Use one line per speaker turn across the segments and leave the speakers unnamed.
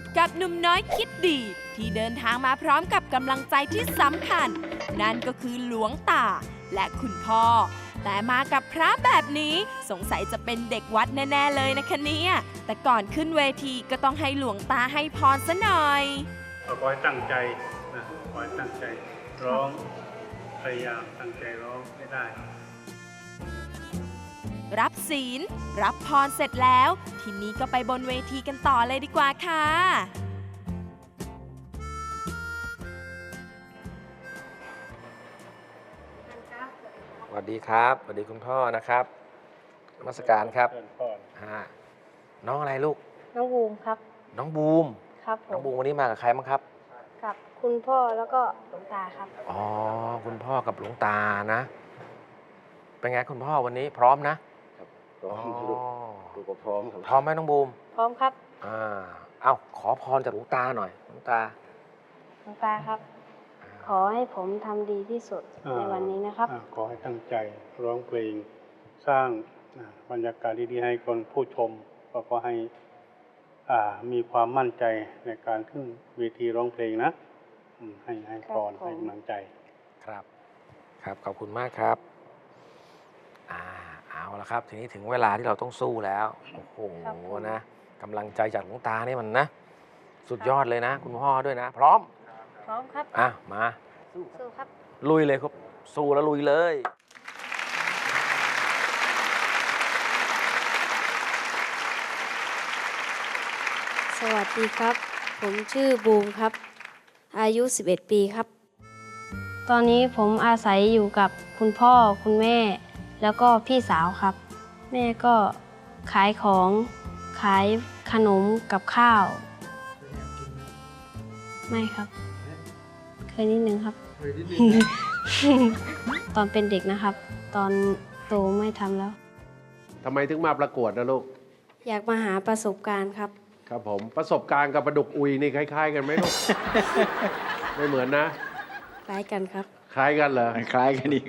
บกับหนุ่มน้อยคิดดี ที่เดินทางมาพร้อมกับกำลังใจที่สำคัญ นั่นก็คือหลวงตาและคุณพ่อ แต่มากับพระแบบนี้สงสัยจะเป็นเด็กวัดแน่ๆเลยนะคะเนี่ย แต่ก่อนขึ้นเวทีก็ต้องให้หลวงตาให้พรซะหน่อย
ขอให้ตั้งใจนะขอให้ตั้งใจร้องพยายามตั้งใจร้องให้ได้
รับศีล รับพรเสร็จแล้ว ทีนี้ก็ไปบนเวทีกันต่อเลยดีกว่าค่ะ
สวัสดีครับสวัสดีคุณพ่อนะครับนมัสการครับ
เชิญพ่อ
อ่าน้องอะไรลูก
น้องบูมครับ
น้องบูม
ครับผ
น้อง
ม
บูมวันนี้มากับใครบ้างครับ
กับคุณพ่อแล้วก็หลวงตาครับ
อ๋อ คุณพ่อกับหลวงตานะ เป็นไงคุณพ่อวันนี้พร้อมนะ
พร้อม
อ๋อ
ลูกลูกก็พร้อมครับ
พร้อมไหมน้องบูม
พร้อมครับ
อ่า เอาขอพรจากหลวงตาหน่อยหลวงตา
หลวงตาครับ ขอให้ผมทำดีที่สุดในวันนี้นะครับ
อ่าขอให้ตั้งใจร้องเพลงสร้างอ่าบรรยากาศดีๆให้คนผู้ชมก็ขอให้อ่ามีความมั่นใจในการขึ้นเวทีร้องเพลงนะอืมให้ให้พร
ครับผม
ให้กำลังใจ
ครับ ครับ ขอบคุณมากครับ อ่า เอาละครับ ทีนี้ถึงเวลาที่เราต้องสู้แล้ว โอ้โห
ครับผม
นะกำลังใจจากหลวงตานี่มันนะ สุดยอดเลยนะ คุณพ่อด้วยนะ พร้อม
พร้อมครับ
อะ มา
สู้ครับ
ลุยเลยครับ สู้แล้วลุยเลย
สวัสดีครับ ผมชื่อบูมครับ อายุ 11 ปีครับ ตอนนี้ผมอาศัยอยู่กับคุณพ่อคุณแม่ แล้วก็พี่สาวครับ แม่ก็ขายของขายขนมกับข้าวไม่ครับ เคยนิดนึงครับตอนเป็นเด็กนะครับ ตอนโตไม่ทำแล้ว
ทำไมถึงมาประกวดนะลูก
อยากมาหาประสบการณ์ครับ
ครับผมประสบการณ์กับประดุกอุยนี่คล้าย ๆ กันไหมลูก ไม่เหมือนนะ
คล้ายกันครับ
คล้ายกันเหรอ
คล้ายกันอีก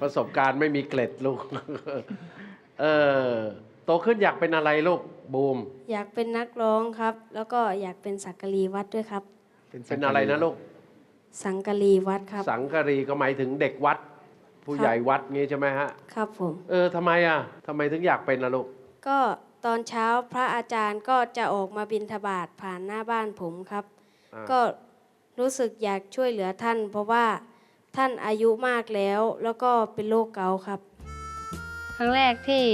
ประสบการณ์ไม่มีเกล็ดลูก เออโตขึ้นอยากเป็นอะไรลูกบูม
อยากเป็นนักร้องครับ แล้วก็อยากเป็นสักกะรีวัดด้วยครับ
เป็นอะไรนะลูก
สังกะรีวัดครับ
สังกะรีก็หมายถึงเด็กวัด ผู้ใหญ่วัดงี้ใช่ไหมฮะ
ครับผม
เออทำไมอะทำไมถึงอยากเป็นล่ะลูก
ก็ตอนเช้าพระอาจารย์ก็จะออกมาบิณฑบาตผ่านหน้าบ้านผมครับ
อ่า
ก็ รู้สึกอยากช่วยเหลือท่าน เพราะว่าท่านอายุมากแล้ว แล้วก็เป็นโรคเกาต์ครับ ครั้งแรกที่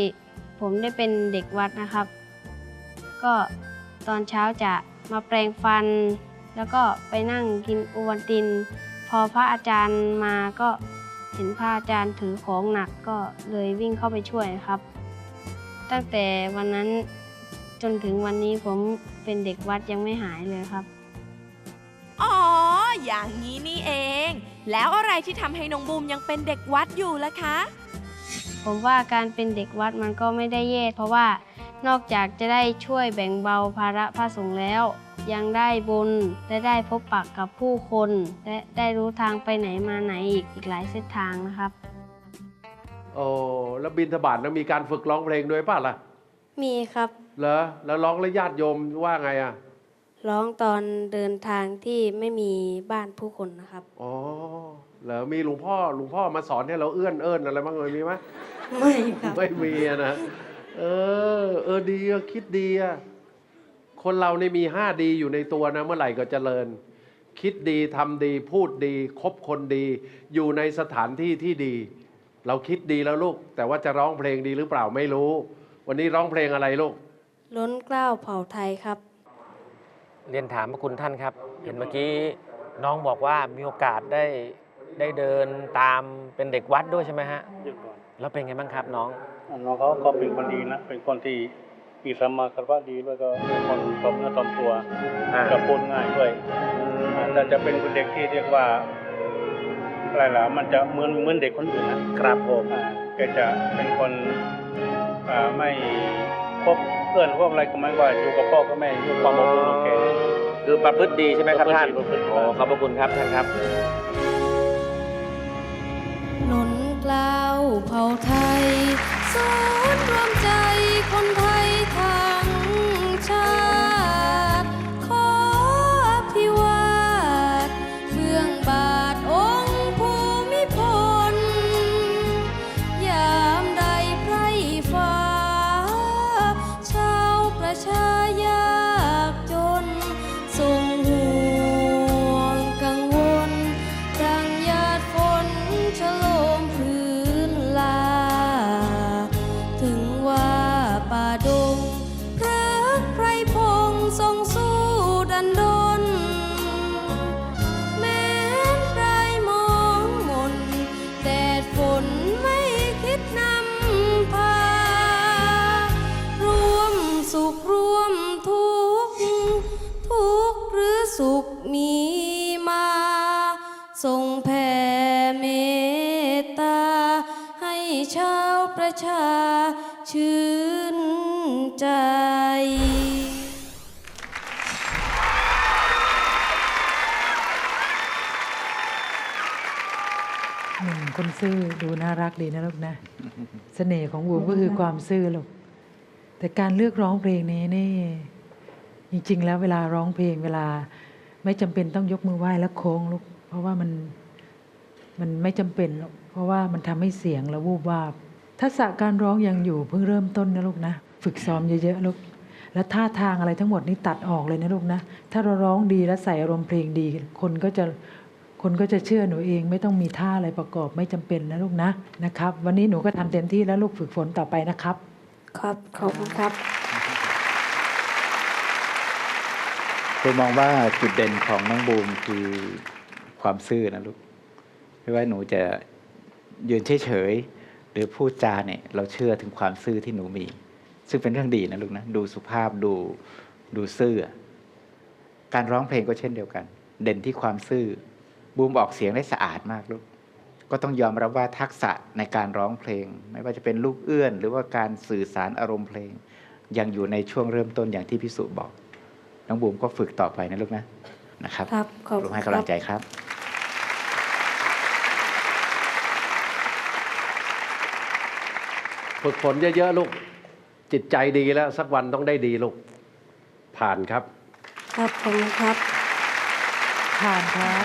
ผมได้เป็นเด็กวัดนะครับ ก็ตอนเช้าจะมาแปรงฟัน แล้วก็ไปนั่งกินโอวัลติน พอพระอาจารย์มาก็เห็นพระอาจารย์ถือของหนักก็เลยวิ่งเข้าไปช่วยครับ ตั้งแต่วันนั้นจนถึงวันนี้ผมเป็นเด็กวัดยังไม่หายเลยครับ
อย่างนี้นี่เอง แล้วอะไรที่ทำให้น้องบูมยังเป็นเด็กวัดอยู่ล่ะคะ
ผมว่าการเป็นเด็กวัดมันก็ไม่ได้แย่เพราะว่านอกจากจะได้ช่วยแบ่งเบาภาระพระสงฆ์แล้ว ยังได้บุญและได้พบปะกับผู้คน และได้รู้ทางไปไหนมาไหนอีกอีกหลายเส้นทางนะครับ
โอ้แล้วบินทบาทต้องมีการฝึกร้องเพลงด้วยป่ะล่ะ
มีครับ
เหรอ แล้วร้องแล้วญาติโยมว่าไงอะ
ร้องตอนเดินทางที่ไม่มีบ้านผู้คนนะครับ
อ๋อเหรอมีหลวงพ่อหลวงพ่อมาสอนให้เราเอื้อนเอิ้นอะไรบ้างเลยมีไหม
ไม่ครับ
ไม่มีอะนะเออ เออดีอะคิดดีอะคนเราในยมีห้าดีอยู่ในตัวนะ เมื่อไหร่ก็เจริญ คิดดีทำดีพูดดี คบคนดี อยู่ในสถานที่ที่ดี เราคิดดีแล้วลูก แต่ว่าจะร้องเพลงดีหรือเปล่าไม่รู้ วันนี้ร้องเพลงอะไรลูก
ล้นเกล้าวเผ่าไทยครับ
เรียนถามพระคุณท่านครับ เห็นเมื่อกี้น้องบอกว่ามีโอกาสได้ได้เดินตามเป็นเด็กวัดด้วยใช่ไหมฮะ
หยุดก่อน
แล้วเป็นไงบ้างครับน้อง
อ่าน้องเขาก็เป็นคนดีนะเป็นคนที่มีสมมาคารวะดีด้วยก็เป็นคนตอมเนื้อตอมตัว
อ่า
ก็พูดง่ายด้วยอ่าแต่จะเป็นเด็กที่เรียกว่าอะไรล่ะมันจะเหมือนเหมือนเด็กคนอื่นนะครับ
ผม
อ่าแกจะเป็นคนอ่าไม่พบ เพื่อนพวกอะไรก็ไม่ว่าอยู่กับพ่อกับแม่อยู่ความอบอุ่นของแก
คือประพฤติดีใช่ไหมครับท่าน
ประพฤติดี
โอ้ขอบพระคุณครับท่านครับ
ล้นเกล้าวเผ่าไทยศูนย์รวมใจคนไท ใจ
หนุ่มคนซื่อดูน่ารักดีนะลูกนะ เสน่ห์ของบูมก็คือความซื่อลูก แต่การเลือกร้องเพลงนี้นี่ จริง ๆ แล้วเวลาร้องเพลงเวลา ไม่จำเป็นต้องยกมือไหว้แล้วโค้งลูก เพราะว่ามันมันไม่จำเป็นหรอกเพราะว่ามันทำให้เสียงแล้ววูบวาบ ทักษะการร้องยังอยู่เพิ่งเริ่มต้นนะลูกนะ ฝึกซ้อมเยอะๆลูกแล้วท่าทางอะไรทั้งหมดนี่ตัดออกเลยนะลูกนะ ถ้าเราร้องดีและใส่อารมณ์เพลงดี คนก็จะคนก็จะเชื่อหนูเองไม่ต้องมีท่าอะไรประกอบไม่จำเป็นนะลูกนะนะครับ วันนี้หนูก็ทำเต็มที่แล้วลูกฝึกฝนต่อไปนะครับ
ครับขอบคุณครับ
ผมมองว่าจุดเด่นของน้องบูมคือความซื่อนะลูกไม่ว่าหนูจะยืนเฉยๆหรือพูดจาเนี่ย เราเชื่อถึงความซื่อที่หนูมี ซึ่งเป็นเรื่องดีนะลูกนะดูสุภาพดูดูซื่อ การร้องเพลงก็เช่นเดียวกัน เด่นที่ความซื่อ บูมออกเสียงได้สะอาดมากลูกก็ต้องยอมรับว่าทักษะในการร้องเพลง ไม่ว่าจะเป็นลูกเอื้อน หรือว่าการสื่อสารอารมณ์เพลง ยังอยู่ในช่วงเริ่มต้นอย่างที่พิสุบอกน้องบูมก็ฝึกต่อไปนะลูกนะนะครับ
ครับขอบ
ลุ
คุ
ง
ณ
ให้
ค
กำ
รั
ลั
บ
งใจครับ
ฝึกฝนเยอะๆลูก จิตใจดีแล้ว สักวันต้องได้ดีลูก ผ่านครับ
ครับขอบคุณครับ
ผ่านครับ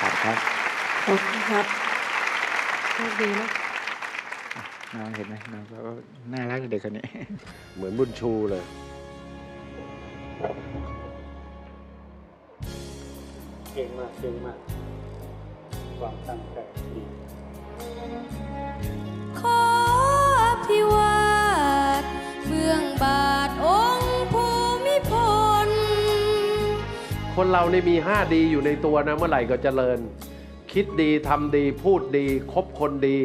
ครับครับ
ขอบคุณครับ
โชคดีลูก
น้องเห็นไหมน้องก็น่ารักเด็กคนนี้
เหมือนบุญชูเลย
เก่งมากเก่งมากความตั้งใจดี
คนเรานี่มีห้าดีอยู่ในตัวนะเมื่อไหร่ก็เจริญ คิดดีทำดีพูดดี คบคนดี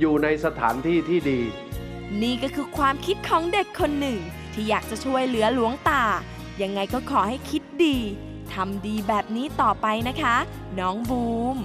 อยู่ในสถานที่ที่ดี
นี่ก็คือความคิดของเด็กคนหนึ่ง ที่อยากจะช่วยเหลือหลวงตา ยังไงก็ขอให้คิดดีทำดีแบบนี้ต่อไปนะคะ น้องบูม